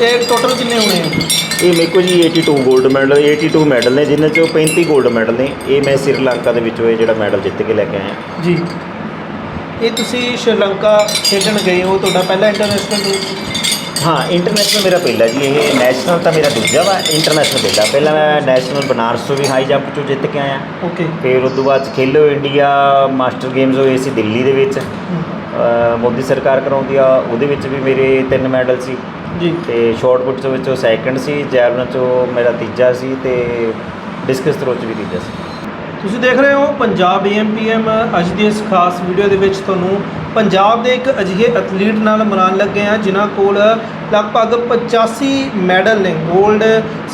ਇਹ ਟੋਟਲ ਕਿੰਨੇ ਹੋਣੇ ਆ? ਇਹ ਮੇਰੇ ਕੋਲ ਜੀ 82 골ਡ ਮੈਡਲ 82 ਮੈਡਲ ਨੇ ਜਿਨ੍ਹਾਂ ਚੋਂ 35 골ਡ ਮੈਡਲ ਨੇ ਇਹ ਮੈਂ ਸ੍ਰੀਲੰਕਾ ਦੇ ਵਿੱਚੋਂ ਇਹ ਜਿਹੜਾ ਮੈਡਲ ਜਿੱਤ ਕੇ ਲੈ ਕੇ ਆਇਆ। ਜੀ। ਇਹ ਤੁਸੀਂ ਸ਼੍ਰੀਲੰਕਾ ਖੇਡਣ ਗਏ ਹੋ ਤੁਹਾਡਾ ਪਹਿਲਾ ਇੰਟਰਨੈਸ਼ਨਲ ਟੂਰ ਹਾਂ ਇੰਟਰਨੈਸ਼ਨਲ ਮੇਰਾ ਪਹਿਲਾ ਜੀ ਇਹ ਨੈਸ਼ਨਲ ਤਾਂ ਮੇਰਾ ਦੂਜਾ ਵਾ ਇੰਟਰਨੈਸ਼ਨਲ ਪਹਿਲਾ। ਪਹਿਲਾਂ ਮੈਂ ਨੈਸ਼ਨਲ ਬਨਾਰਸ ਤੋਂ ਵੀ ਹਾਈ ਜੰਪ ਚੋਂ ਜਿੱਤ ਕੇ ਆਇਆ। ਓਕੇ ਫਿਰ ਉਸ ਤੋਂ ਬਾਅਦ ਖੇਲੋ ਇੰਡੀਆ ਮਾਸਟਰ ਗੇਮਸ ਹੋਏ ਸੀ ਦਿੱਲੀ ਦੇ ਵਿੱਚ। ਮੋਦੀ ਸਰਕਾਰ ਕਰਾਉਂਦੀ ਆ ਉਹਦੇ ਵਿੱਚ ਵੀ ਮੇਰੇ ਤਿੰਨ ਮੈਡਲ ਸੀ। ਜੀ। ਤੇ ਸ਼ਾਰਟ ਪੁੱਟ ਦੇ ਵਿੱਚੋਂ ਸੈਕੰਡ ਸੀ ਜੈਵਲਨ ਚੋਂ ਮੇਰਾ ਤੀਜਾ ਸੀ ਤੇ ਡਿਸਕਸ ਥਰੋ ਚ ਵੀ ਤੀਜਾ ਸੀ। ਤੁਸੀਂ ਦੇਖ ਰਹੇ ਹੋ ਪੰਜਾਬ ਏਐਮਪੀਐਮ ਅੱਜ ਦੀ ਇਸ ਖਾਸ ਵੀਡੀਓ ਦੇ ਵਿੱਚ ਤੁਹਾਨੂੰ ਪੰਜਾਬ ਦੇ ਇੱਕ ਅਜਿਹੇ ਐਥਲੀਟ ਨਾਲ ਮਿਲਾਨ ਲੱਗੇ ਆ ਜਿਨ੍ਹਾਂ ਕੋਲ ਲਗਭਗ 85 ਮੈਡਲ ਨੇ 골ਡ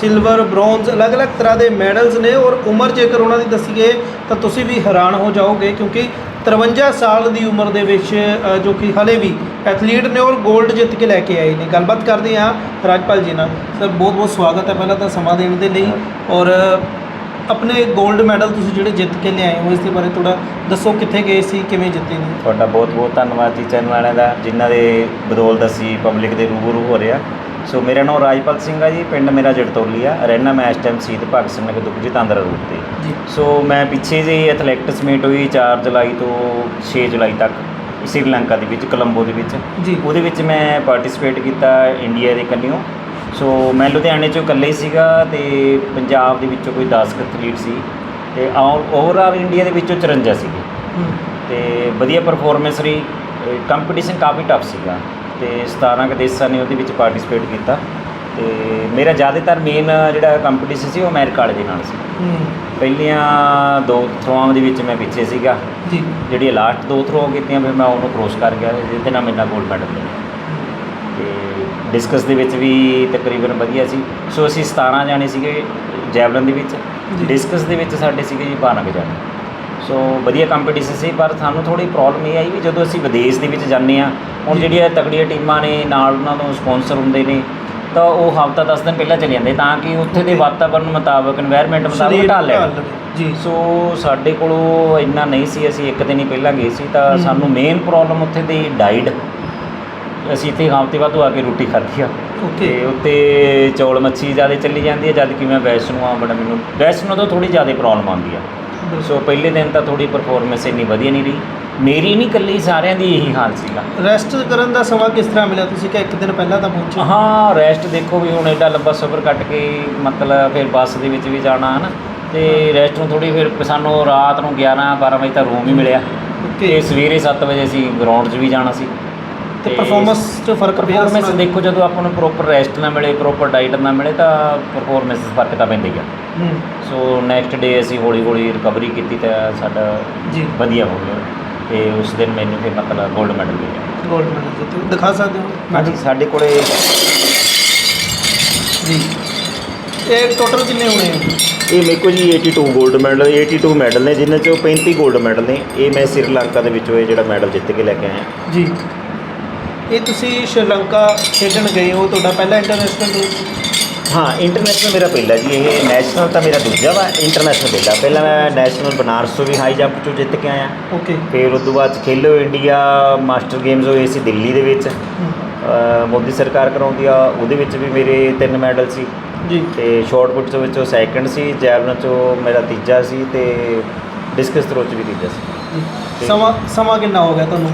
ਸਿਲਵਰ ਬ੍ਰੌਂਜ਼ ਅਲੱਗ-ਅਲੱਗ ਤਰ੍ਹਾਂ ਦੇ ਮੈਡਲਸ ਨੇ ਔਰ ਉਮਰ ਜੇਕਰ ਉਹਨਾਂ ਦੀ ਦੱਸੀਏ ਤਾਂ ਤੁਸੀਂ ਵੀ ਹੈਰਾਨ ਹੋ ਜਾਓਗੇ ਕਿਉਂਕਿ 53 ਸਾਲ ਦੀ ਉਮਰ ਦੇ ਵਿੱਚ ਜੋ ਕਿ ਹਲੇ ਵੀ ਐਥਲੀਟ ਨੇ ਔਰ 골ਡ ਜਿੱਤ ਕੇ ਲੈ ਕੇ ਆਏ ਨੇ। ਗੱਲਬਾਤ ਕਰਦੇ ਹਾਂ ਰਾਜਪਾਲ ਜੀ ਨਾਲ। ਸਰ ਬਹੁਤ-ਬਹੁਤ ਸਵਾਗਤ ਹੈ ਪਹਿਲਾਂ ਤਾਂ ਸਮਾਂ ਦੇਣ ਦੇ ਲਈ। ਔਰ ਆਪਣੇ 골ਡ ਮੈਡਲ ਤੁਸੀਂ ਜਿਹੜੇ ਜਿੱਤ ਕੇ ਲਿਆਏ ਹੋ, ਇਸ ਦੇ ਬਾਰੇ ਥੋੜਾ ਦੱਸੋ ਕਿੱਥੇ ਗਏ ਸੀ, ਕਿਵੇਂ ਜਿੱਤੇ ਨੇ? ਤੁਹਾਡਾ ਬਹੁਤ ਬਹੁਤ ਧੰਨਵਾਦ ਜੀ, ਚੈਨਲ ਵਾਲਿਆਂ ਦਾ, ਜਿਨ੍ਹਾਂ ਦੇ ਬਦੌਲਤ ਅਸੀਂ ਪਬਲਿਕ ਦੇ ਰੂਬਰੂ ਹੋ ਰਿਹਾ ਸੋ ਮੇਰਾ ਨਾਮ ਰਾਜਪਾਲ ਸਿੰਘ ਆ ਜੀ ਪਿੰਡ ਮੇਰਾ ਜੜਤੌਲੀ ਆ। ਰਹਿਣਾ ਮੈਂ ਇਸ ਟਾਈਮ ਸ਼ਹੀਦ ਭਗਤ ਸਿੰਘ ਨਗਰ ਦੁੱਗਜੀ ਤਾਂਦਰਾ ਰੋਡ ਤੇ। ਜੀ। ਸੋ ਮੈਂ ਪਿੱਛੇ ਜਿਹੇ ਐਥਲੈਟਿਕਸ ਮੀਟ ਹੋਈ 4 ਜੁਲਾਈ ਤੋਂ 6 ਜੁਲਾਈ ਤੱਕ ਸ੍ਰੀਲੰਕਾ ਦੇ ਵਿੱਚ ਕੋਲੰਬੋ ਦੇ ਵਿੱਚ। ਜੀ। ਉਹਦੇ ਵਿੱਚ ਮੈਂ ਪਾਰਟਿਸਿਪੇਟ ਕੀਤਾ ਇੰਡੀਆ ਦੇ ਕੰਨਿਓ। ਸੋ ਮੈਂ ਲੁਧਿਆਣੇ ਚੋਂ ਇਕੱਲੇ ਸੀਗਾ ਤੇ ਪੰਜਾਬ ਦੇ ਵਿੱਚੋਂ ਕੋਈ 10 ਐਥਲੀਟ ਸੀ। ਤੇ ਓਵਰਆਲ ਇੰਡੀਆ ਦੇ ਵਿੱਚੋਂ 54 ਸੀਗੇ। ਤੇ ਵਧੀਆ ਪਰਫਾਰਮੈਂਸ ਰਹੀ। ਕੰਪੀਟੀਸ਼ਨ ਕਾਫੀ ਟਫ ਸੀਗਾ। ਤੇ 17 ਕੁ ਦੇਸ਼ਾਂ ਨੇ ਉਹਦੇ ਵਿੱਚ ਪਾਰਟਿਸਿਪੇਟ ਕੀਤਾ ਤੇ ਮੇਰਾ ਜ਼ਿਆਦਾਤਰ ਮੇਨ ਜਿਹੜਾ ਕੰਪੀਟੀਸ਼ਨ ਸੀ ਉਹ ਅਮਰੀਕਾ ਵਾਲੇ ਦੇ ਨਾਲ ਸੀ। ਪਹਿਲੀਆਂ ਦੋ ਥਰੋਆਂ ਦੇ ਵਿੱਚ ਮੈਂ ਪਿੱਛੇ ਸੀਗਾ। ਜੀ। ਜਿਹੜੀ ਲਾਸਟ ਦੋ ਥਰੋ ਕੀਤੀਆਂ ਫਿਰ ਮੈਂ ਉਹਨੂੰ ਕ੍ਰੋਸ ਕਰ ਗਿਆ ਜਿਹਦੇ ਨਾਲ ਮੇਰਾ 골ਡ ਮੈਡਲ ਮਿਲਿਆ ਤੇ ਡਿਸਕਸ ਦੇ ਵਿੱਚ ਵੀ ਤਕਰੀਬਨ ਵਧੀਆ ਸੀ। ਸੋ ਅਸੀਂ 17 ਜਾਣੇ ਸੀਗੇ ਜੈਵਲਨ ਦੇ ਵਿੱਚ। ਡਿਸਕਸ ਦੇ ਵਿੱਚ ਸਾਡੇ ਸੀਗੇ ਜੀ 12 ਜਾਣੇ। ਸੋ ਵਧੀਆ ਕੰਪੀਟੀਸ਼ਨ ਸੀ ਪਰ ਸਾਨੂੰ ਥੋੜੀ ਪ੍ਰੋਬਲਮ ਇਹ ਆਈ ਵੀ ਜਦੋਂ ਅਸੀਂ ਵਿਦੇਸ਼ ਦੇ ਵਿੱਚ ਜਾਂਦੇ ਆ ਹੁਣ ਜਿਹੜੀਆਂ ਤਕੜੀਆਂ ਟੀਮਾਂ ਨੇ ਨਾਲ ਉਹਨਾਂ ਤੋਂ ਸਪਾਂਸਰ ਹੁੰਦੇ ਨੇ ਤਾਂ ਉਹ ਹਫਤਾ 10 ਦਿਨ ਪਹਿਲਾਂ ਚਲੇ ਜਾਂਦੇ ਤਾਂ ਕਿ ਉੱਥੇ ਦੇ ਵਾਤਾਵਰਣ ਮੁਤਾਬਕ এনवायरमेंट ਮੁਤਾਬਕ ਢਾਲ ਲੈਣ। ਜੀ। ਸੋ ਸਾਡੇ ਕੋਲੋਂ ਇੰਨਾ ਨਹੀਂ ਸੀ ਅਸੀਂ ਇੱਕ ਦਿਨ ਹੀ ਪਹਿਲਾਂ ਗਏ ਸੀ ਤਾਂ ਸਾਨੂੰ ਮੇਨ ਪ੍ਰੋਬਲਮ ਉੱਥੇ ਦੀ ਡਾਈਟ ਅਸੀਂ ਇੱਥੇ ਹਫ਼ਤੇ ਬਾਅਦ ਆ ਕੇ ਰੋਟੀ ਖਾਧੀ ਆ। ਓਕੇ ਉੱਤੇ ਚੌਲ ਮੱਛੀ ਜ਼ਿਆਦਾ ਚੱਲੀ ਜਾਂਦੀ ਹੈ ਜਦ ਕਿ ਮੈਂ ਵੈਸ਼ਨੂ ਆ ਬੜਾ ਮੈਨੂੰ ਵੈਸ਼ਨੂ ਤੋਂ ਥੋੜੀ ਜ਼ਿਆਦਾ ਪ੍ਰੋਬਲਮ ਆਉਂਦੀ ਆ। ਸੋ ਪਹਿਲੇ ਦਿਨ ਤਾਂ ਥੋੜੀ ਪਰਫਾਰਮੈਂਸ ਇੰਨੀ ਵਧੀਆ ਨਹੀਂ ਰਹੀ। ਮੇਰੀ ਨਹੀਂ ਇਕੱਲੀ ਸਾਰਿਆਂ ਦੀ ਇਹੀ ਹਾਲ ਸੀਗਾ। ਰੈਸਟ ਕਰਨ ਦਾ ਸਮਾਂ ਕਿਸ ਤਰ੍ਹਾਂ ਮਿਲਿਆ? ਤੁਸੀਂ ਕਿ ਇੱਕ ਦਿਨ ਪਹਿਲਾਂ ਤਾਂ ਪਹੁੰਚੇ। ਹਾਂ ਰੈਸਟ ਦੇਖੋ ਵੀ ਹੁਣ ਐਡਾ ਲੰਬਾ ਸਫ਼ਰ ਕੱਟ ਕੇ ਮਤਲਬ ਫਿਰ ਬੱਸ ਦੇ ਵਿੱਚ ਵੀ ਜਾਣਾ ਹੈ ਨਾ ਤੇ ਰੈਸਟ ਨੂੰ ਥੋੜੀ ਫਿਰ ਸਾਨੂੰ ਰਾਤ ਨੂੰ 11 12 ਵਜੇ ਤੱਕ ਰੂਮ ਹੀ ਮਿਲਿਆ। ਤੇ ਸਵੇਰੇ 7 ਵਜੇ ਅਸੀਂ ਗਰਾਊਂਡ 'ਚ ਵੀ ਜਾਣਾ ਸੀ। ਤੇ ਪਰਫਾਰਮੈਂਸ 'ਚ ਫ਼ਰਕ ਪਰਫਾਰਮੈਂਸ ਦੇਖੋ ਜਦੋਂ ਆਪਾਂ ਨੂੰ ਪ੍ਰੋਪਰ ਰੈਸਟ ਨਾ ਮਿਲੇ ਪ੍ਰੋਪਰ ਡਾਈਟ ਨਾ ਮਿਲੇ ਤਾਂ ਪਰਫਾਰਮੈਂਸ ਫ਼ਰਕ ਤਾਂ ਪੈਂਦੀ ਆ। ਸੋ ਨੈਕਸਟ ਡੇ ਅਸੀਂ ਹੌਲੀ ਹੌਲੀ ਰਿਕਵਰੀ ਕੀਤੀ ਤਾਂ ਸਾਡਾ ਵਧੀਆ ਹੋ ਗਿਆ। ਤੇ ਉਸ ਦਿਨ ਮੈਨੂੰ ਫਿਰ ਮਤਲਬ 골ਡ ਮੈਡਲ ਮਿਲਿਆ। ਗੋਲਡ ਮੈਡਲ ਜਿੱਤੇ ਦਿਖਾ ਸਕਦੇ ਹੋ? ਹਾਂਜੀ ਸਾਡੇ ਕੋਲੇ ਜੀ। ਇਹ ਟੋਟਲ ਕਿੰਨੇ ਹੋਣੇ ਆ? ਇਹ ਮੇਰੇ ਕੋਲ ਜੀ 82 골ਡ ਮੈਡਲ 82 ਮੈਡਲ ਨੇ ਜਿਨ੍ਹਾਂ ਚੋਂ 35 골ਡ ਮੈਡਲ ਨੇ। ਇਹ ਮੈਂ ਸ਼੍ਰੀਲੰਕਾ ਦੇ ਵਿੱਚੋਂ ਇਹ ਜਿਹੜਾ ਮੈਡਲ ਜਿੱਤ ਕੇ ਲੈ ਕੇ ਆਇਆ। ਜੀ। ਇਹ ਤੁਸੀਂ ਸ਼੍ਰੀਲੰਕਾ ਖੇਡਣ ਗਏ ਹੋ ਤੁਹਾਡਾ ਪਹਿਲਾ ਇੰਟਰਨੈਸ਼ਨਲ ਟੂਰ ਹਾਂ ਇੰਟਰਨੈਸ਼ਨਲ ਮੇਰਾ ਪਹਿਲਾ ਜੀ ਇਹ ਨੈਸ਼ਨਲ ਤਾਂ ਮੇਰਾ ਦੂਜਾ ਵਾ ਇੰਟਰਨੈਸ਼ਨਲ ਪਹਿਲਾ। ਪਹਿਲਾਂ ਮੈਂ ਨੈਸ਼ਨਲ ਬਨਾਰਸ ਤੋਂ ਵੀ ਹਾਈ ਜੰਪ ਚੋਂ ਜਿੱਤ ਕੇ ਆਇਆ। ਓਕੇ ਫਿਰ ਉਸ ਤੋਂ ਬਾਅਦ ਖੇਲੋ ਇੰਡੀਆ ਮਾਸਟਰ ਗੇਮਸ ਹੋਏ ਸੀ ਦਿੱਲੀ ਦੇ ਵਿੱਚ। ਮੋਦੀ ਸਰਕਾਰ ਕਰਾਉਂਦੀ ਆ ਉਹਦੇ ਵਿੱਚ ਵੀ ਮੇਰੇ ਤਿੰਨ ਮੈਡਲ ਸੀ। ਜੀ। ਤੇ ਸ਼ਾਰਟ ਪੁੱਟ ਦੇ ਵਿੱਚੋਂ ਸੈਕੰਡ ਸੀ ਜੈਵਲਨ ਚੋਂ ਮੇਰਾ ਤੀਜਾ ਸੀ ਤੇ ਡਿਸਕਸ ਥਰੋ ਚ ਵੀ ਤੀਜਾ ਸੀ। ਸਮਾਂ ਸਮਾਂ ਕਿੰਨਾ ਹੋ ਗਿਆ ਤੁਹਾਨੂੰ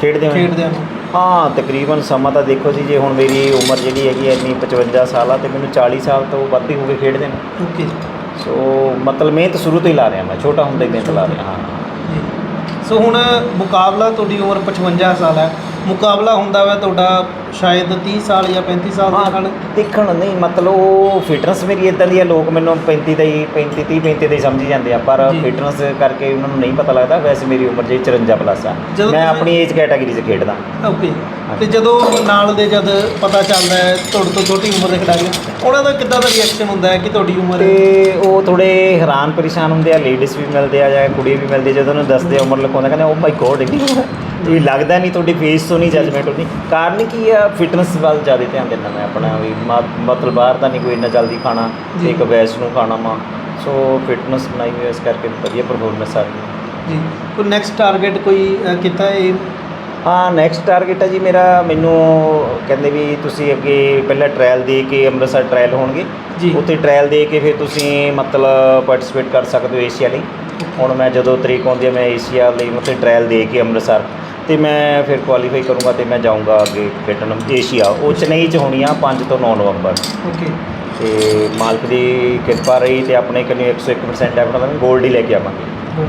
ਖੇਡਦੇ ਹੋਏ? ਖੇਡਦਿਆਂ ਨੂੰ? ਹਾਂ ਤਕਰੀਬਨ ਸਮਾਂ ਤਾਂ ਦੇਖੋ ਜੀ ਜੇ ਹੁਣ ਮੇਰੀ ਉਮਰ ਜਿਹੜੀ ਹੈਗੀ ਇੰਨੀ 55 ਸਾਲ ਆ ਤੇ ਮੈਨੂੰ 40 ਸਾਲ ਤੋਂ ਵੱਧ ਹੀ ਹੋ ਗਏ ਖੇਡਦੇ ਨੂੰ। ਓਕੇ। ਸੋ ਮਤਲਬ ਮਿਹਨਤ ਸ਼ੁਰੂ ਤੋਂ ਹੀ ਲਾ ਰਿਹਾ ਮੈਂ ਛੋਟਾ ਹੁੰਦਾ ਹੀ ਮਿਹਨਤ ਲਾ ਰਿਹਾ ਹਾਂ। ਸੋ ਹੁਣ ਮੁਕਾਬਲਾ ਤੁਹਾਡੀ ਉਮਰ 55 ਸਾਲ ਹੈ। ਮੁਕਾਬਲਾ ਹੁੰਦਾ ਵਾ ਤੁਹਾਡਾ ਸ਼ਾਇਦ 30 ਸਾਲ ਜਾਂ 35 ਸਾਲ ਦੇ ਨਾਲ? ਦੇਖਣ ਨਹੀਂ ਮਤਲਬ ਉਹ ਫਿਟਨੈਸ ਮੇਰੀ ਇਦਾਂ ਦੀ ਹੈ ਲੋਕ ਮੈਨੂੰ 35 ਦਾ ਹੀ 35 30 35 ਦੇ ਸਮਝੀ ਜਾਂਦੇ ਆ ਪਰ। ਫਿਟਨੈਸ ਕਰਕੇ ਉਹਨਾਂ ਨੂੰ ਨਹੀਂ ਪਤਾ ਲੱਗਦਾ ਵੈਸੇ ਮੇਰੀ ਉਮਰ ਜੀ 54 ਪਲੱਸ ਆ। ਜਦੋਂ ਮੈਂ ਆਪਣੀ ਏਜ ਕੈਟਾਗਰੀ 'ਚ ਖੇਡਦਾ। ਓਕੇ ਤੇ ਜਦੋਂ ਨਾਲ ਦੇ ਜਦ ਪਤਾ ਚੱਲਦਾ ਹੈ ਤੁਹਾਡੇ ਤੋਂ ਛੋਟੀ ਉਮਰ ਦੇ ਖਿਡਾਰੀ ਉਹਨਾਂ ਦਾ ਕਿੱਦਾਂ ਦਾ ਰਿਐਕਸ਼ਨ ਹੁੰਦਾ ਹੈ ਕਿ ਤੁਹਾਡੀ ਉਮਰ ਤੇ ਉਹ ਥੋੜੇ ਹੈਰਾਨ ਪਰੇਸ਼ਾਨ ਹੁੰਦੇ ਆ ਲੇਡੀਜ਼ ਵੀ ਮਿਲਦੇ ਆ ਜਾਂ ਕੁੜੀ ਵੀ ਮਿਲਦੀ ਆ, ਜਦੋਂ ਉਹਨੂੰ ਦੱਸਦੇ ਆ ਉਮਰ ਲਿਖਾਉਂਦਾ ਕਹਿੰਦੇ ਓ ਮਾਈ ਗੋਡ ਇੰਨੀ ਉਮਰ। ਵੀ ਲੱਗਦਾ ਨਹੀਂ ਤੁਹਾਡੀ ਫੇਸ ਤੋਂ ਨਹੀਂ ਜਜਮੈਂਟ ਹੁੰਦੀ ਕਾਰਨ ਕੀ ਆ? ਫਿਟਨੈਸ ਵੱਲ ਜ਼ਿਆਦਾ ਧਿਆਨ ਦੇਣਾ ਮੈਂ ਆਪਣਾ ਵੀ। ਮ- ਮਤਲਬ ਬਾਹਰ ਤਾਂ ਨਹੀਂ ਕੋਈ ਇੰਨਾ ਜਲਦੀ ਖਾਣਾ। ਤੇ ਇੱਕ ਵੈਸ ਨੂੰ ਖਾਣਾ ਵਾ। ਸੋ ਫਿਟਨੈਸ ਬਣਾਈ ਹੋਈ ਇਸ ਕਰਕੇ ਵਧੀਆ ਪਰਫਾਰਮੈਂਸ ਆ ਰਹੀ ਹੈ ਜੀ। ਕੋਈ ਨੈਕਸਟ ਟਾਰਗੇਟ ਕੋਈ ਕੀਤਾ ਹੈ ਹਾਂ ਨੈਕਸਟ ਟਾਰਗੇਟ ਹੈ ਜੀ ਮੇਰਾ। ਮੈਨੂੰ ਕਹਿੰਦੇ ਵੀ ਤੁਸੀਂ ਅੱਗੇ ਪਹਿਲਾਂ ਟ੍ਰਾਇਲ ਦੇ ਕੇ ਅੰਮ੍ਰਿਤਸਰ ਟ੍ਰਾਇਲ ਹੋਣਗੇ। ਜੀ। ਉੱਥੇ ਟ੍ਰਾਇਲ ਦੇ ਕੇ ਫਿਰ ਤੁਸੀਂ ਮਤਲਬ ਪਾਰਟਿਸਿਪੇਟ ਕਰ ਸਕਦੇ ਹੋ ਏਸ਼ੀਆ ਲਈ। ਹੁਣ ਮੈਂ ਜਦੋਂ ਤਰੀਕ ਆਉਂਦੀ ਹੈ ਮੈਂ ਏਸ਼ੀਆ ਲਈ ਉੱਥੇ ਟ੍ਰਾਇਲ ਦੇ ਕੇ ਅੰਮ੍ਰਿਤਸਰ। ਤੇ ਮੈਂ ਫਿਰ ਕੁਆਲੀਫਾਈ ਕਰੂੰਗਾ ਤੇ ਮੈਂ ਜਾਊਂਗਾ ਅੱਗੇ ਖੇਡਣ ਏਸ਼ੀਆ ਉਹ ਚੇਨਈ 'ਚ ਹੋਣੀ ਆ 5 ਤੋਂ 9 ਨਵੰਬਰ। ਓਕੇ। ਤੇ ਮਾਲਕ ਦੀ ਕਿਰਪਾ ਰਹੀ ਤੇ ਆਪਣੇ ਕੰਨੀ 101% ਐਫਰਟ ਦਾ ਗੋਲਡ ਹੀ ਲੈ ਕੇ ਆਵਾਂਗੇ।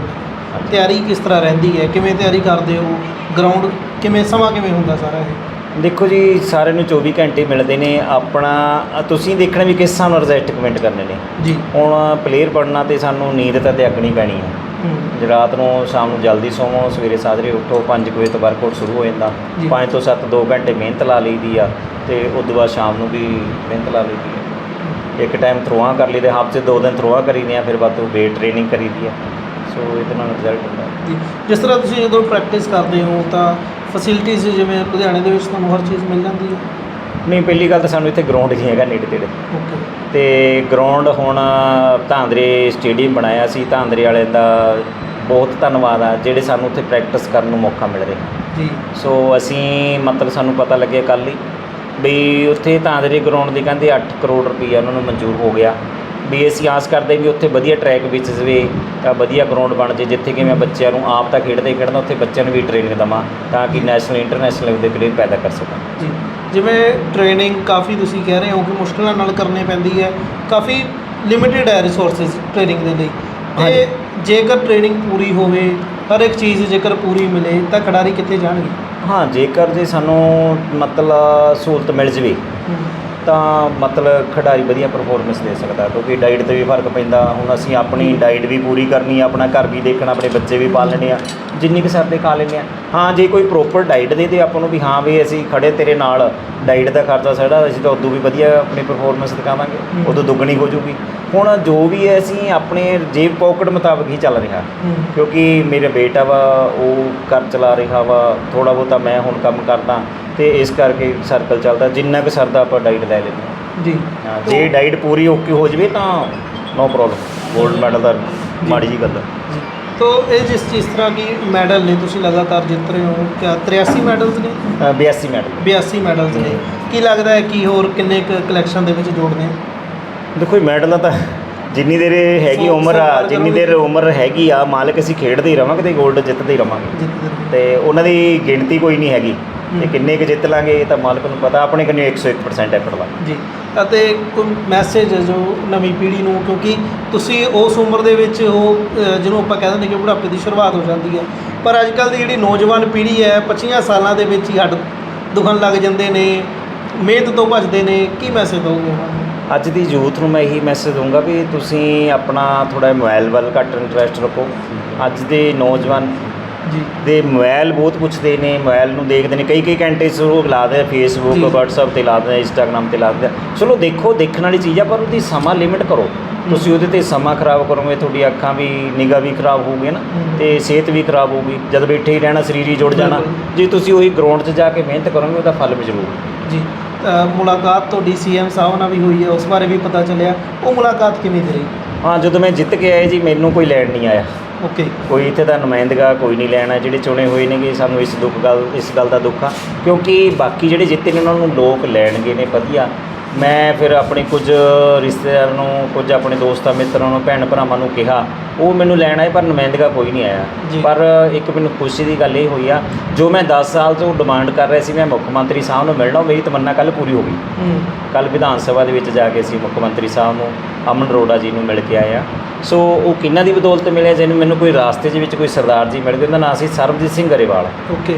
ਤਿਆਰੀ ਕਿਸ ਤਰ੍ਹਾਂ ਰਹਿੰਦੀ ਹੈ? ਕਿਵੇਂ ਤਿਆਰੀ ਕਰਦੇ ਹੋ? ਗਰਾਊਂਡ ਕਿਵੇਂ ਸਮਾਂ ਕਿਵੇਂ ਹੁੰਦਾ ਸਾਰਾ ਇਹ? ਦੇਖੋ ਜੀ ਸਾਰਿਆਂ ਨੂੰ 24 ਘੰਟੇ ਮਿਲਦੇ ਨੇ। ਆਪਣਾ ਤੁਸੀਂ ਦੇਖਣਾ ਵੀ ਕਿਸ ਹਿਸਾਬ ਨਾਲ ਰਿਜ਼ਲਟ ਕਮੈਂਟ ਕਰਨੇ ਨੇ। ਜੀ। ਹੁਣ ਪਲੇਅਰ ਬਣਨਾ ਤੇ ਸਾਨੂੰ ਨੀਂਦ ਤਾਂ ਤਿਆਗਣੀ ਪੈਣੀ ਹੂੰ ਜੇ ਰਾਤ ਨੂੰ ਸ਼ਾਮ ਨੂੰ ਜਲਦੀ ਸੌਵੋ ਸਵੇਰੇ ਸਾਜਰੇ ਉੱਠੋ 5 ਵਜੇ ਤੋਂ ਵਰਕਆਊਟ ਸ਼ੁਰੂ ਹੋ ਜਾਂਦਾ। ਜੀ। 5 ਤੋਂ 7 2 ਘੰਟੇ ਮਿਹਨਤ ਲਾ ਲਈਦੀ ਆ ਤੇ ਉਸ ਤੋਂ ਬਾਅਦ ਸ਼ਾਮ ਨੂੰ ਵੀ ਮਿਹਨਤ ਲਾ ਲਈਦੀ ਆ। ਇੱਕ ਟਾਈਮ ਥਰੋਆਂ ਕਰ ਲਈਦੇ ਹਫ਼ਤੇ ਦੋ ਦਿਨ ਥਰੋਆਂ ਕਰੀਦੇ ਆ ਫਿਰ ਬਾਅਦ ਤੋਂ ਵੇਟ ਟ੍ਰੇਨਿੰਗ ਕਰੀਦੀ ਆ। ਸੋ ਇਹਦੇ ਨਾਲ ਰਿਜ਼ਲਟ ਹੁੰਦਾ। ਜੀ। ਜਿਸ ਤਰ੍ਹਾਂ ਤੁਸੀਂ ਜਦੋਂ ਪ੍ਰੈਕਟਿਸ ਕਰਦੇ ਹੋ ਤਾਂ ਫੈਸਿਲਿਟੀਜ਼ ਜਿਵੇਂ ਲੁਧਿਆਣੇ ਦੇ ਵਿੱਚ ਤੁਹਾਨੂੰ ਹਰ ਚੀਜ਼ ਮਿਲ ਜਾਂਦੀ ਹੈ? ਨਹੀਂ ਪਹਿਲੀ ਗੱਲ ਤਾਂ ਸਾਨੂੰ ਇੱਥੇ ਗਰਾਊਂਡ ਨਹੀਂ ਹੈਗਾ ਨੇੜੇ ਤੇੜੇ। ਓਕੇ ਤੇ ਗਰਾਊਂਡ ਹੁਣ ਧਾਂਦਰੇ ਸਟੇਡੀਅਮ ਬਣਾਇਆ ਸੀ। ਧਾਂਦਰੇ ਵਾਲਿਆਂ ਦਾ ਬਹੁਤ ਧੰਨਵਾਦ ਆ ਜਿਹੜੇ ਸਾਨੂੰ ਉੱਥੇ ਪ੍ਰੈਕਟਿਸ ਕਰਨ ਨੂੰ ਮੌਕਾ ਮਿਲ ਰਿਹਾ। ਜੀ। ਸੋ ਅਸੀਂ ਮਤਲਬ ਸਾਨੂੰ ਪਤਾ ਲੱਗਿਆ ਕੱਲ੍ਹ ਹੀ ਵੀ ਉੱਥੇ ਧਾਂਦਰੇ ਗਰਾਊਂਡ ਦੀ ਕਹਿੰਦੇ 8 ਕਰੋੜ ਰੁਪਈਆ ਉਹਨਾਂ ਨੂੰ ਮਨਜ਼ੂਰ ਹੋ ਗਿਆ। ਵੀ ਅਸੀਂ ਆਸ ਕਰਦੇ ਵੀ ਉੱਥੇ ਵਧੀਆ ਟਰੈਕ ਵਿੱਚ ਜਵੇ ਤਾਂ ਵਧੀਆ ਗਰਾਊਂਡ ਬਣ ਜੇ ਜਿੱਥੇ ਕਿ ਮੈਂ ਬੱਚਿਆਂ ਨੂੰ ਆਪ ਤਾਂ ਖੇਡਦੇ ਖੇਡਦਾ ਉੱਥੇ ਬੱਚਿਆਂ ਨੂੰ ਵੀ ਟ੍ਰੇਨਿੰਗ ਦਵਾਂ ਤਾਂ ਕਿ ਨੈਸ਼ਨਲ ਇੰਟਰਨੈਸ਼ਨਲ ਲੈਵਲ ਦੇ ਪਲੇਅਰ ਪੈਦਾ ਕਰ ਸਕਾਂ ਜੀ ਜਿਵੇਂ ਟ੍ਰੇਨਿੰਗ ਕਾਫੀ ਤੁਸੀਂ ਕਹਿ ਰਹੇ ਹੋ ਕਿ ਮੁਸ਼ਕਲਾਂ ਨਾਲ ਕਰਨੀ ਪੈਂਦੀ ਹੈ ਕਾਫੀ ਲਿਮਿਟਿਡ ਹੈ ਰਿਸੋਰਸਸ ਟ੍ਰੇਨਿੰਗ ਦੇ ਲਈ। ਤੇ। ਜੇਕਰ ਟ੍ਰੇਨਿੰਗ ਪੂਰੀ ਹੋਵੇ ਹਰ ਇੱਕ ਚੀਜ਼ ਜੇਕਰ ਪੂਰੀ ਮਿਲੇ ਤਾਂ ਖਿਡਾਰੀ ਕਿੱਥੇ ਜਾਣਗੇ? ਹਾਂ ਜੇਕਰ ਜੇ ਸਾਨੂੰ ਮਤਲਬ ਸਹੂਲਤ ਮਿਲ ਜਵੇ ਤਾਂ ਮਤਲਬ ਖਿਡਾਰੀ ਵਧੀਆ ਪਰਫਾਰਮੈਂਸ ਦੇ ਸਕਦਾ ਕਿਉਂਕਿ ਡਾਈਟ ਤੇ ਵੀ ਫ਼ਰਕ ਪੈਂਦਾ। ਹੁਣ ਅਸੀਂ ਆਪਣੀ ਡਾਈਟ ਵੀ ਪੂਰੀ ਕਰਨੀ ਆ ਆਪਣਾ ਘਰ ਵੀ ਦੇਖਣਾ ਆਪਣੇ ਬੱਚੇ ਵੀ ਪਾਲਣੇ ਆ ਜਿੰਨੀ ਕੁ ਸਰਦੇ ਖਾ ਲੈਂਦੇ ਆ। ਹਾਂ ਜੇ ਕੋਈ ਪ੍ਰੋਪਰ ਡਾਈਟ ਦੇ ਤੇ ਆਪਾਂ ਨੂੰ ਵੀ ਹਾਂ ਵੀ ਅਸੀਂ ਖੜੇ ਤੇਰੇ ਨਾਲ ਡਾਈਟ ਦਾ ਖਰਚਾ ਸਾਡਾ ਅਸੀਂ ਤਾਂ ਉਦੋਂ ਵੀ ਵਧੀਆ ਆਪਣੀ ਪਰਫਾਰਮੈਂਸ ਦਿਖਾਵਾਂਗੇ। ਉਦੋਂ ਦੁੱਗਣੀ ਹੋ ਜੂਗੀ ਹੁਣ ਜੋ ਵੀ ਹੈ ਅਸੀਂ ਆਪਣੇ ਜੇਬ ਪੌਕਟ ਮੁਤਾਬਕ ਹੀ ਚੱਲ ਰਿਹਾ। ਕਿਉਂਕਿ ਮੇਰਾ ਬੇਟਾ ਵਾ ਉਹ ਘਰ ਚਲਾ ਰਿਹਾ ਵਾ ਥੋੜਾ ਬਹੁਤਾ ਮੈਂ ਹੁਣ ਕੰਮ ਕਰਦਾ। ਤੇ ਇਸ ਕਰਕੇ ਸਰਕਲ ਚੱਲਦਾ ਜਿੰਨਾ ਕੁ ਸਰਦਾ ਆਪਾਂ ਡਾਈਟ ਲੈ ਲੈਂਦੇ ਹਾਂ। ਜੀ। ਹਾਂ ਜੇ ਡਾਈਟ ਪੂਰੀ ਓਕੇ ਹੋ ਜਵੇ ਤਾਂ ਨੋ ਪ੍ਰੋਬਲਮ 골ਡ ਮੈਡਲ ਦਾ ਮਾੜੀ ਜੀ ਗੱਲ ਤੋ ਇਹ ਜਿਸ ਜਿਸ ਤਰ੍ਹਾਂ ਕੀ ਮੈਡਲ ਨੇ ਤੁਸੀਂ ਲਗਾਤਾਰ ਜਿੱਤ ਰਹੇ ਹੋ ਕਿਆ 83 ਮੈਡਲਸ ਨੇ? ਅ, 82 ਮੈਡਲ 82 ਮੈਡਲਸ ਨੇ। ਕੀ ਲੱਗਦਾ ਹੈ ਕੀ ਹੋਰ ਕਿੰਨੇ ਕੁ ਕਲੈਕਸ਼ਨ ਦੇ ਵਿੱਚ ਜੋੜਨੇ? ਦੇਖੋ ਮੈਡਲ ਤਾਂ ਜਿੰਨੀ ਦੇਰ ਇਹ ਹੈਗੀ ਸੌ- ਉਮਰ ਸੌ ਆ ਜਿੰਨੀ। ਦੇਰ ਉਮਰ ਹੈਗੀ ਆ ਮਾਲਕ ਅਸੀਂ ਖੇਡਦੇ ਹੀ ਰਵਾਂਗੇ ਤੇ 골ਡ ਜਿੱਤਦੇ ਹੀ ਰਵਾਂਗੇ। ਤੇ ਉਹਨਾਂ ਦੀ ਗਿਣਤੀ ਕੋਈ ਨਹੀਂ ਹੈਗੀ। ਤੇ। ਕਿੰਨੇ ਕੁ ਜਿੱਤ ਲਾਂਗੇ ਇਹ ਤਾਂ ਮਾਲਕ ਨੂੰ ਪਤਾ ਆਪਣੇ ਕੰਨੇ 101% ਐਫਰਟ ਲਾ ਜੀ ਅਤੇ ਕੋਈ ਮੈਸੇਜ ਜੋ ਨਵੀਂ ਪੀੜ੍ਹੀ ਨੂੰ ਕਿਉਂਕਿ ਤੁਸੀਂ ਉਸ ਉਮਰ ਦੇ ਵਿੱਚ ਉਹ ਜਿਹਨੂੰ ਆਪਾਂ ਕਹਿ ਦਿੰਦੇ ਕਿ ਬੁਢਾਪੇ ਦੀ ਸ਼ੁਰੂਆਤ ਹੋ ਜਾਂਦੀ ਹੈ। ਪਰ ਅੱਜ ਕੱਲ ਦੀ ਜਿਹੜੀ ਨੌਜਵਾਨ ਪੀੜ੍ਹੀ ਹੈ 25 ਸਾਲਾਂ ਦੇ ਵਿੱਚ ਹੀ ਹੱਡ ਦੁਖਣ ਲੱਗ ਜਾਂਦੇ ਨੇ ਮਿਹਨਤ ਤੋਂ ਭੱਜਦੇ ਨੇ ਕੀ ਮੈਸੇਜ ਨੂੰ? ਅੱਜ ਦੀ ਯੂਥ ਨੂੰ ਮੈਂ ਇਹੀ ਮੈਸੇਜ ਦਊਂਗਾ ਵੀ ਤੁਸੀਂ ਆਪਣਾ ਥੋੜਾ ਮੋਬਾਈਲ ਵੱਲ ਘੱਟ ਇੰਟਰਸਟ ਰੱਖੋ। ਅੱਜ ਦੇ ਨੌਜਵਾਨ ਜੀ। ਦੇ ਮੋਬਾਈਲ ਬਹੁਤ ਪੁੱਛਦੇ ਨੇ ਮੋਬਾਈਲ ਨੂੰ ਦੇਖਦੇ ਨੇ। ਕਈ ਕਈ ਘੰਟੇ ਸ਼ੁਰੂ ਲਾਦੇ ਫੇਸਬੁੱਕ। WhatsApp ਤੇ ਲਾਦੇ ਆ ਇੰਸਟਾਗ੍ਰam ਤੇ ਲਾਦੇ ਆ। ਚਲੋ ਦੇਖੋ ਦੇਖਣ ਵਾਲੀ ਚੀਜ਼ ਆ ਪਰ ਉਹਦੀ ਸਮਾਂ ਲਿਮਿਟ ਕਰੋ। ਤੁਸੀਂ ਉਹਦੇ ਤੇ ਸਮਾਂ ਖਰਾਬ ਕਰੋਗੇ ਤੁਹਾਡੀ ਅੱਖਾਂ ਵੀ ਨਿਗਾਹ ਵੀ ਖਰਾਬ ਹੋਊਗੀ ਨਾ। ਤੇ ਸਿਹਤ ਵੀ ਖਰਾਬ ਹੋਊਗੀ। ਜਦ ਬੈਠੇ ਹੀ ਰਹਿਣਾ ਸਰੀਰ ਹੀ ਜੁੜ ਜਾਣਾ। ਜੇ ਤੁਸੀਂ ਉਹੀ ਗਰਾਊਂਡ 'ਚ ਜਾ ਕੇ ਮਿਹਨਤ ਕਰੋਗੇ ਉਹਦਾ ਫਲ ਵੀ ਜ਼ਰੂਰ। ਜੀ। ਮੁਲਾਕਾਤ ਤੁਹਾਡੀ ਸੀਐਮ ਸਾਹਿਬ ਨਾਲ ਵੀ ਹੋਈ ਹੈ ਉਸ ਬਾਰੇ ਵੀ ਪਤਾ ਚੱਲਿਆ। ਉਹ ਮੁਲਾਕਾਤ ਕਿਵੇਂ ਦੀ ਰਹੀ? ਹਾਂ ਜਦੋਂ ਮੈਂ ਜਿੱਤ ਕੇ ਆਇਆ ਜੀ ਮੈਨੂੰ ਕੋਈ ਲੈਣ ਨਹੀਂ ਆਇਆ। ਓਕੇ ਕੋਈ ਇੱਥੇ ਦਾ ਨੁਮਾਇੰਦਗਾ ਕੋਈ ਨਹੀਂ ਲੈਣਾ ਜਿਹੜੇ ਚੁਣੇ ਹੋਏ ਨੇਗੇ, ਸਾਨੂੰ ਇਸ ਦੁੱਖ ਗੱਲ ਇਸ ਗੱਲ ਦਾ ਦੁੱਖ ਆ। ਕਿਉਂਕਿ ਬਾਕੀ ਜਿਹੜੇ ਜਿੱਤੇ ਨੇ, ਉਹਨਾਂ ਨੂੰ ਲੋਕ ਲੈਣਗੇ ਨੇ, ਵਧੀਆ। ਮੈਂ ਫਿਰ ਆਪਣੇ ਕੁਝ ਰਿਸ਼ਤੇਦਾਰਾਂ ਨੂੰ ਕੁਝ ਆਪਣੇ ਦੋਸਤਾਂ ਮਿੱਤਰਾਂ ਨੂੰ ਭੈਣ ਭਰਾਵਾਂ ਨੂੰ ਕਿਹਾ ਉਹ ਮੈਨੂੰ ਲੈਣ ਆਏ ਪਰ ਨੁਮਾਇੰਦਗਾ ਕੋਈ ਨਹੀਂ। ਆਇਆ। ਪਰ ਇੱਕ ਮੈਨੂੰ ਖੁਸ਼ੀ ਦੀ ਗੱਲ ਇਹ ਹੋਈ ਆ ਜੋ ਮੈਂ 10 ਸਾਲ ਤੋਂ ਡਿਮਾਂਡ ਕਰ ਰਿਹਾ ਸੀ ਮੈਂ ਮੁੱਖ ਮੰਤਰੀ ਸਾਹਿਬ ਨੂੰ ਮਿਲਣਾ ਮੇਰੀ ਤਮੰਨਾ ਕੱਲ ਪੂਰੀ ਹੋ ਗਈ। ਕੱਲ ਵਿਧਾਨ ਸਭਾ ਦੇ ਵਿੱਚ ਜਾ ਕੇ ਅਸੀਂ ਮੁੱਖ ਮੰਤਰੀ ਸਾਹਿਬ ਨੂੰ ਅਮਨ ਅਰੋੜਾ ਜੀ ਨੂੰ ਮਿਲ ਕੇ ਆਏ ਆ। ਸੋ ਉਹ ਕਿਹਨਾਂ ਦੀ ਬਦੌਲਤ ਮਿਲਿਆ ਜਿਹਨੂੰ ਮੈਨੂੰ ਕੋਈ ਰਾਸਤੇ ਦੇ ਵਿੱਚ ਕੋਈ ਸਰਦਾਰ ਜੀ ਮਿਲ ਗਏ ਉਹਦਾ ਨਾਂ ਸੀ ਸਰਬਜੀਤ ਸਿੰਘ ਗਰੇਵਾਲ। ਓਕੇ।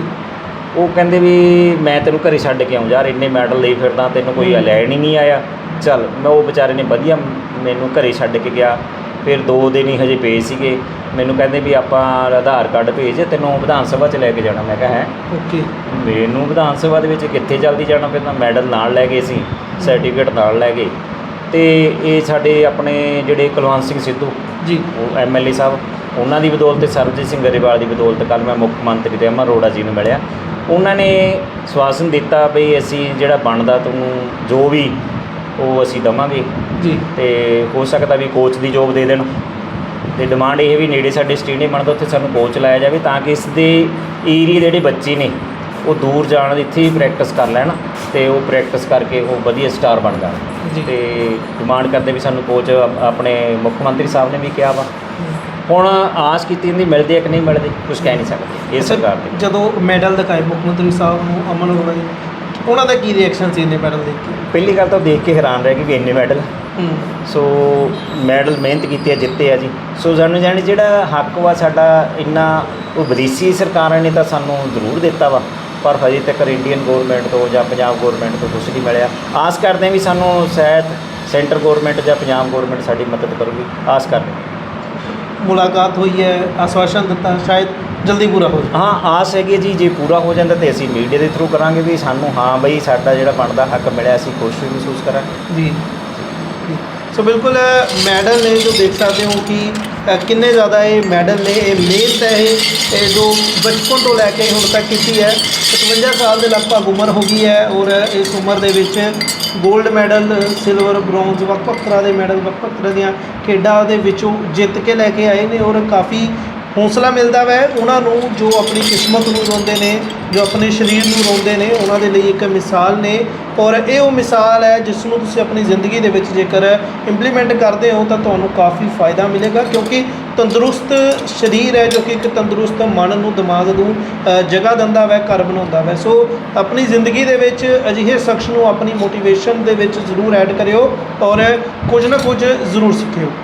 ਉਹ ਕਹਿੰਦੇ ਵੀ ਮੈਂ ਤੈਨੂੰ ਘਰੇ ਛੱਡ ਕੇ ਆਉਂ ਯਾਰ ਇੰਨੇ ਮੈਡਲ ਲਈ ਫਿਰਦਾ ਤੈਨੂੰ ਕੋਈ। ਲੈਣ ਹੀ ਨਹੀਂ ਆਇਆ। ਚੱਲ ਮੈਂ ਉਹ ਵਿਚਾਰੇ ਨੇ ਵਧੀਆ ਮੈਨੂੰ ਘਰੇ ਛੱਡ ਕੇ ਗਿਆ। ਫਿਰ ਦੋ ਦਿਨ ਹੀ ਹਜੇ ਪਏ ਸੀਗੇ। ਮੈਨੂੰ ਕਹਿੰਦੇ ਵੀ ਆਪਾਂ ਆਧਾਰ ਕਾਰਡ ਭੇਜ ਤੈਨੂੰ ਵਿਧਾਨ ਸਭਾ 'ਚ ਲੈ ਕੇ ਜਾਣਾ। ਮੈਂ ਕਿਹਾ ਹੈ? ਓਕੇ। ਮੈਨੂੰ ਵਿਧਾਨ ਸਭਾ ਦੇ ਵਿੱਚ ਕਿੱਥੇ ਜਲਦੀ ਜਾਣਾ? ਪੈਂਦਾ ਮੈਡਲ ਨਾਲ ਲੈ ਗਏ ਸੀ ਸਰਟੀਫਿਕੇਟ ਨਾਲ ਲੈ ਗਏ। ਤੇ ਇਹ ਸਾਡੇ ਆਪਣੇ ਜਿਹੜੇ ਕੁਲਵੰਤ ਸਿੰਘ ਸਿੱਧੂ ਜੀ। ਉਹ ਐਮਐਲਏ ਸਾਹਿਬ ਉਹਨਾਂ ਦੀ ਬਦੌਲਤ ਸਰਬਜੀਤ ਸਿੰਘ ਗਰੇਵਾਲ ਦੀ ਬਦੌਲਤ ਕੱਲ ਮੈਂ ਮੁੱਖ ਮੰਤਰੀ ਤੇ ਅਮਰ ਅਰੋੜਾ ਜੀ ਨੂੰ ਮਿਲਿਆ। ਉਹਨਾਂ ਨੇ ਸਵਾਸਨ ਦਿੱਤਾ ਵੀ ਅਸੀਂ ਜਿਹੜਾ ਬਣਦਾ ਤੁਹਾਨੂੰ ਜੋ ਵੀ ਉਹ ਅਸੀਂ ਦਵਾਂਗੇ। ਜੀ। ਤੇ ਹੋ ਸਕਦਾ ਵੀ ਕੋਚ ਦੀ ਜੋਬ ਦੇ ਦੇਣ। ਤੇ ਡਿਮਾਂਡ ਇਹ ਵੀ ਨੇੜੇ ਸਾਡੇ ਸਟੇਡੀਅਮ ਬਣਦਾ ਉੱਥੇ ਸਾਨੂੰ ਕੋਚ ਲਾਇਆ ਜਾਵੇ ਤਾਂ ਕਿ ਇਸ ਦੇ ਏਰੀਆ ਦੇ ਜਿਹੜੇ ਬੱਚੇ ਨੇ ਉਹ ਦੂਰ ਜਾਣ ਦੀ ਇੱਥੇ ਹੀ ਪ੍ਰੈਕਟਿਸ ਕਰ ਲੈਣ ਤੇ ਉਹ ਪ੍ਰੈਕਟਿਸ ਕਰਕੇ ਉਹ ਵਧੀਆ ਸਟਾਰ ਬਣ ਜਾਣ। ਤੇ ਡਿਮਾਂਡ ਕਰਦੇ ਵੀ ਸਾਨੂੰ ਕੋਚ ਆਪਣੇ ਮੁੱਖ ਮੰਤਰੀ ਸਾਹਿਬ ਨੇ ਵੀ ਕਿਹਾ ਵਾ। ਹੁਣ ਆਸ ਕੀਤੀ ਨਹੀਂ ਮਿਲਦੀ ਹੈ ਕਿ ਨਹੀਂ ਮਿਲਦੀ ਕੁਝ ਕਹਿ ਨਹੀਂ ਸਕਦੇ। ਇਹ ਸਰਕਾਰ ਦੀ ਜਦੋਂ ਮੈਡਲ ਦਿਖਾਏ ਮੁੱਖ ਮੰਤਰੀ ਸਾਹਿਬ ਨੂੰ ਅਮਨ ਅਰੋੜਾ ਜੀ ਉਹਨਾਂ ਦਾ ਕੀ ਰਿਐਕਸ਼ਨ ਸੀ ਇਹਨੇ ਮੈਡਲ ਦੇਖ ਕੇ? ਪਹਿਲੀ ਗੱਲ ਤਾਂ ਦੇਖ ਕੇ ਹੈਰਾਨ ਰਹਿ ਗਏ ਵੀ ਇੰਨੇ ਮੈਡਲ। ਸੋ ਮੈਡਲ ਮਿਹਨਤ ਕੀਤੀ ਹੈ ਜਿੱਤੇ ਆ ਜੀ। ਸੋ ਸਾਨੂੰ ਜਾਣੀ ਜਿਹੜਾ ਹੱਕ ਵਾ ਸਾਡਾ ਇੰਨਾ ਉਹ ਵਿਦੇਸ਼ੀ ਸਰਕਾਰਾਂ ਨੇ ਤਾਂ ਸਾਨੂੰ ਜ਼ਰੂਰ ਦਿੱਤਾ ਵਾ। ਪਰ ਹਜੇ ਤੱਕ ਇੰਡੀਅਨ ਗਵਰਨਮੈਂਟ ਤੋਂ ਜਾਂ ਪੰਜਾਬ ਗਵਰਨਮੈਂਟ ਤੋਂ ਕੁਝ ਨਹੀਂ ਮਿਲਿਆ। ਆਸ ਕਰਦੇ ਹਾਂ ਵੀ ਸਾਨੂੰ ਸ਼ਾਇਦ ਸੈਂਟਰ ਗਵਰਨਮੈਂਟ ਜਾਂ ਪੰਜਾਬ ਗਵਰਨਮੈਂਟ ਸਾਡੀ ਮਦਦ ਕਰੂਗੀ। ਆਸ ਕਰਦੇ ਹਾਂ। ਮੁਲਾਕਾਤ ਹੋਈ ਹੈ ਆਸ਼ਵਾਸਨ ਦਿੱਤਾ ਸ਼ਾਇਦ ਜਲਦੀ ਪੂਰਾ ਹੋ ਜਾਵੇ। ਹਾਂ ਆਸ ਹੈਗੀ ਜੀ ਜੇ ਪੂਰਾ ਹੋ ਜਾਂਦਾ ਤੇ ਅਸੀਂ ਮੀਡੀਆ ਦੇ ਥਰੂ ਕਰਾਂਗੇ ਵੀ ਸਾਨੂੰ ਹਾਂ ਬਈ ਸਾਡਾ ਜਿਹੜਾ ਬਣਦਾ ਹੱਕ ਮਿਲਿਆ ਅਸੀਂ ਖੁਸ਼ ਵੀ ਮਹਿਸੂਸ ਕਰਾਂਗੇ। ਜੀ। ਸੋ ਬਿਲਕੁਲ ਮੈਡਲ ਨੇ ਜੋ ਦੇਖ ਸਕਦੇ ਹੋ ਕਿ ਕਿੰਨੇ ਜ਼ਿਆਦਾ ਇਹ ਮੈਡਲ ਨੇ, ਇਹ ਮਿਹਨਤ ਹੈ ਇਹ ਇਹ ਜੋ ਬਚਪਨ ਤੋਂ ਲੈ ਕੇ ਹੁਣ ਤੱਕ ਕੀਤੀ ਹੈ। 55 ਸਾਲ ਦੇ ਲਗਭਗ ਉਮਰ ਹੋ ਗਈ ਹੈ ਔਰ ਇਸ ਉਮਰ ਦੇ ਵਿੱਚ 골ਡ ਮੈਡਲ ਸਿਲਵਰ ਬ੍ਰੌਂਜ਼ ਵੱਖ ਵੱਖ ਤਰ੍ਹਾਂ ਦੇ ਮੈਡਲ ਵੱਖ ਵੱਖ ਤਰ੍ਹਾਂ ਦੀਆਂ ਖੇਡਾਂ ਦੇ ਵਿੱਚੋਂ ਜਿੱਤ ਕੇ ਲੈ ਕੇ ਆਏ ਨੇ ਔਰ ਕਾਫੀ ਹੌਸਲਾ ਮਿਲਦਾ ਵੈ। ਉਹਨਾਂ ਨੂੰ ਜੋ ਆਪਣੀ ਕਿਸਮਤ ਨੂੰ ਰੋਂਦੇ ਨੇ, ਜੋ ਆਪਣੇ ਸਰੀਰ ਨੂੰ ਰੋਂਦੇ ਨੇ, ਉਹਨਾਂ ਦੇ ਲਈ ਇੱਕ ਮਿਸਾਲ ਨੇ। ਔਰ ਇਹ ਉਹ ਮਿਸਾਲ ਹੈ ਜਿਸ ਨੂੰ ਤੁਸੀਂ ਆਪਣੀ ਜ਼ਿੰਦਗੀ ਦੇ ਵਿੱਚ ਜੇਕਰ ਇੰਪਲੀਮੈਂਟ ਕਰਦੇ ਹੋ ਤਾਂ ਤੁਹਾਨੂੰ ਕਾਫੀ ਫਾਇਦਾ ਮਿਲੇਗਾ ਕਿਉਂਕਿ ਤੰਦਰੁਸਤ ਸਰੀਰ ਹੈ ਜੋ ਕਿ ਇੱਕ ਤੰਦਰੁਸਤ ਮਨ ਨੂੰ, ਦਿਮਾਗ ਨੂੰ ਜਗ੍ਹਾ ਦਿੰਦਾ ਵੈ, ਘਰ ਬਣਾਉਂਦਾ ਵੈ। ਸੋ ਆਪਣੀ ਜ਼ਿੰਦਗੀ ਦੇ ਵਿੱਚ ਅਜਿਹੇ ਸ਼ਖਸ ਨੂੰ ਆਪਣੀ ਮੋਟੀਵੇਸ਼ਨ ਦੇ ਵਿੱਚ ਜ਼ਰੂਰ ਐਡ ਕਰਿਓ ਔਰ ਕੁਝ ਨਾ ਕੁਝ ਜ਼ਰੂਰ ਸਿੱਖਿਓ।